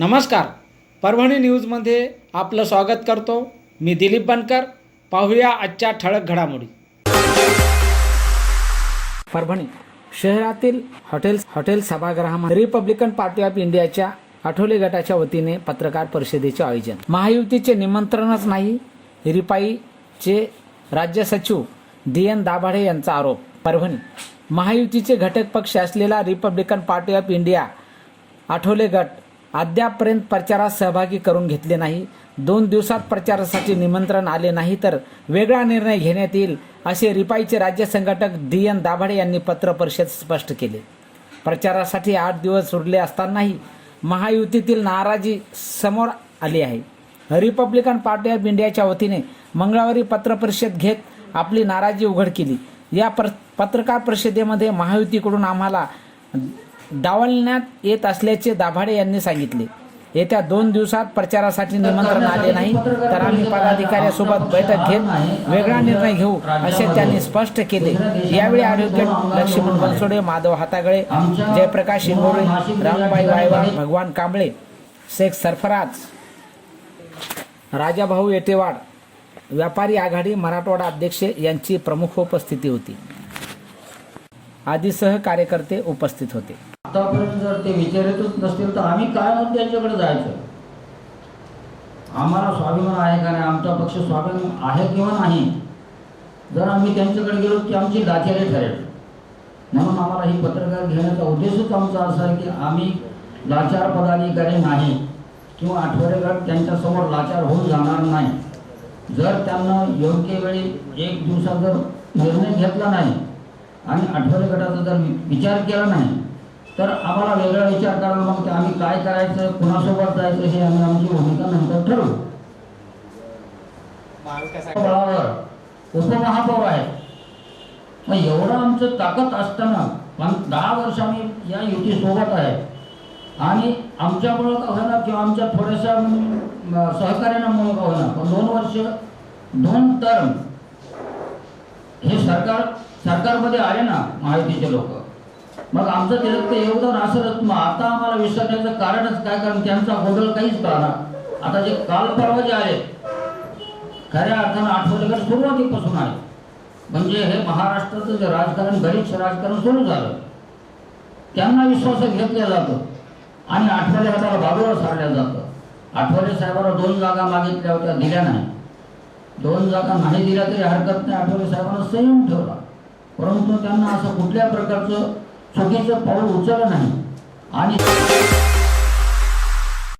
नमस्कार. परभणी न्यूजमध्ये आपलं स्वागत करतो. मी दिलीप बनकर. पाहूया आजच्या ठळक घडामोडी. परभणी शहरातील हॉटेल हॉटेल सभागृहामध्ये रिपब्लिकन पार्टी ऑफ इंडियाच्या आठवले गटाच्या वतीने पत्रकार परिषदेचे आयोजन. महायुतीचे निमंत्रणच नाही रिपाईचे राज्य सचिव डी एन दाभाडे यांचा आरोप. परभणी महायुतीचे घटक पक्ष असलेला Republican Party of India Athawale गट अद्यापपर्यंत प्रचारात सहभागी करून घेतले नाही. दोन दिवसात प्रचारासाठी निमंत्रण आले नाही तर वेगळा निर्णय घेण्यात येईल असे रिपाईचे राज्य संघटक डी एन दाभाडे यांनी पत्र परिषद स्पष्ट केले. प्रचारासाठी आठ दिवस उरले असतानाही महायुतीतील नाराजी समोर आली आहे. रिपब्लिकन पार्टी ऑफ इंडियाच्या वतीने मंगळवारी पत्रपरिषद घेत आपली नाराजी उघड केली. या पर पत्रकार परिषदेमध्ये महायुतीकडून आम्हाला डावलण्यात येत असल्याचे दाभाडे यांनी सांगितले. येत्या दोन दिवसात प्रचारासाठी निमंत्रण आले नाही तर आम्ही पदाधिकाऱ्यासोबत बैठक घेत वेगळा निर्णय घेऊ असे त्यांनी स्पष्ट केले. यावेळी ॲडव्होकेट लक्ष्मण बनसोडे माधव हातागळे जयप्रकाश इंगोळे रामबाई वायवा भगवान कांबळे शेख सरफराज राजाभाऊ येटेवाड व्यापारी आघाडी मराठवाडा अध्यक्ष यांची प्रमुख उपस्थिती होती. आदीसह सहकार्यकर्ते उपस्थित होते. आतापर्यंत जर ते विचारतच नसतील तर आम्ही काय म्हणून त्यांच्याकडे जायचं? आम्हाला स्वाभिमान आहे का नाही? आमचा पक्ष स्वाभिमान आहे किंवा नाही? जर आम्ही त्यांच्याकडे गेलो की आमची लाचारी ठरेल. म्हणून आम्हाला ही पत्रकार घेण्याचा उद्देशच आमचा असा आहे की आम्ही लाचार पदाधिकारी नाही किंवा आठवडे गट त्यांच्यासमोर लाचार होऊन जाणार नाही. जर त्यांना योग्य वेळी एक दिवसात जर निर्णय घेतला नाही आणि आठवडे गटाचा जर वि- विचार केला नाही तर आम्हाला वेगळा विचार करायला मग ते आम्ही काय करायचं कुणासोबत जायचं हे आम्ही आमची भूमिका नंतर ठरवू. बळावर उपमहापौर आहे. मग एवढं आमचं ताकद असताना पण दहा वर्ष आम्ही या युती सोबत आहे. आणि आमच्यामुळं का होईना किंवा आमच्या थोड्याशा सहकार्यामुळं का होईना पण दोन वर्ष दोन टर्म हे सरकार सरकारमध्ये आले ना महायुतीचे लोक. मग आमचं ते ते एवढं असलच मग आता आम्हाला विसरण्याचं कारणच काय? कारण त्यांचा बदल काहीच कळणार. आता जे काल परवा जे आले खऱ्या अर्थानं आठवलेलं सुरुवातीपासून आहे. म्हणजे हे महाराष्ट्राचं जे राजकारण गरीब राजकारण सुरू झालं. त्यांना विश्वास घेतलं जातं. आणि आठवले हाताला बाजूला सारल्या जातं. आठवले साहेबांना दोन जागा मागितल्या होत्या दिल्या नाही. दोन जागा नाही दिल्या तरी हरकत नाही आठवले साहेबांना संयम ठेवला. परंतु त्यांना असं कुठल्या प्रकारचं 조경석 바로 웃잖아 아니.